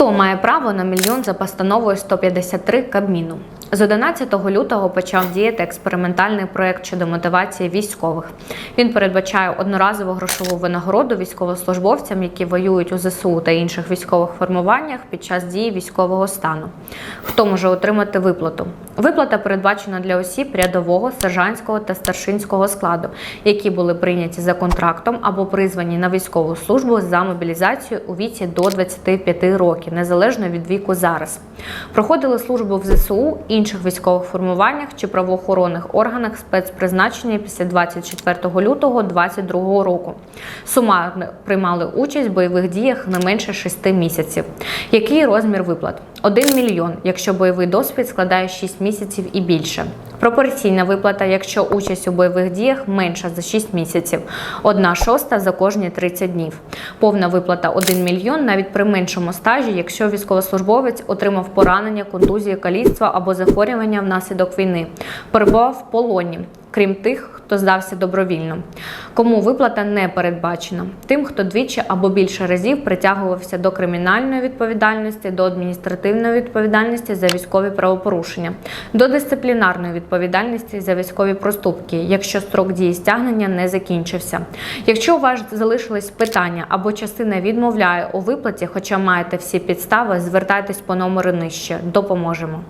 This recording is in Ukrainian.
Хто має право на мільйон за постановою 153 Кабміну? З 11 лютого почав діяти експериментальний проект щодо мотивації військових. Він передбачає одноразову грошову винагороду військовослужбовцям, які воюють у ЗСУ та інших військових формуваннях під час дії військового стану. Хто може отримати виплату? Виплата передбачена для осіб рядового, сержантського та старшинського складу, які були прийняті за контрактом або призвані на військову службу за мобілізацію у віці до 25 років, незалежно від віку зараз. Проходили службу в ЗСУ, інших військових формуваннях чи правоохоронних органах спецпризначення після 24 лютого 2022 року. Сумарно приймали участь в бойових діях не менше 6 місяців. Який розмір виплат? 1 мільйон, якщо бойовий досвід складає 6 місяців і більше. Пропорційна виплата, якщо участь у бойових діях менша за 6 місяців, 1 шоста за кожні 30 днів. Повна виплата 1 мільйон навіть при меншому стажі, якщо військовослужбовець отримав поранення, контузії, каліцтва або захворювання внаслідок війни, перебував в полоні. Крім тих, хто здався добровільно, кому виплата не передбачена, тим, хто двічі або більше разів притягувався до кримінальної відповідальності, до адміністративної відповідальності за військові правопорушення, до дисциплінарної відповідальності за військові проступки, якщо строк дії стягнення не закінчився. Якщо у вас залишились питання або частина відмовляє у виплаті, хоча маєте всі підстави, звертайтесь по номеру нижче. Допоможемо.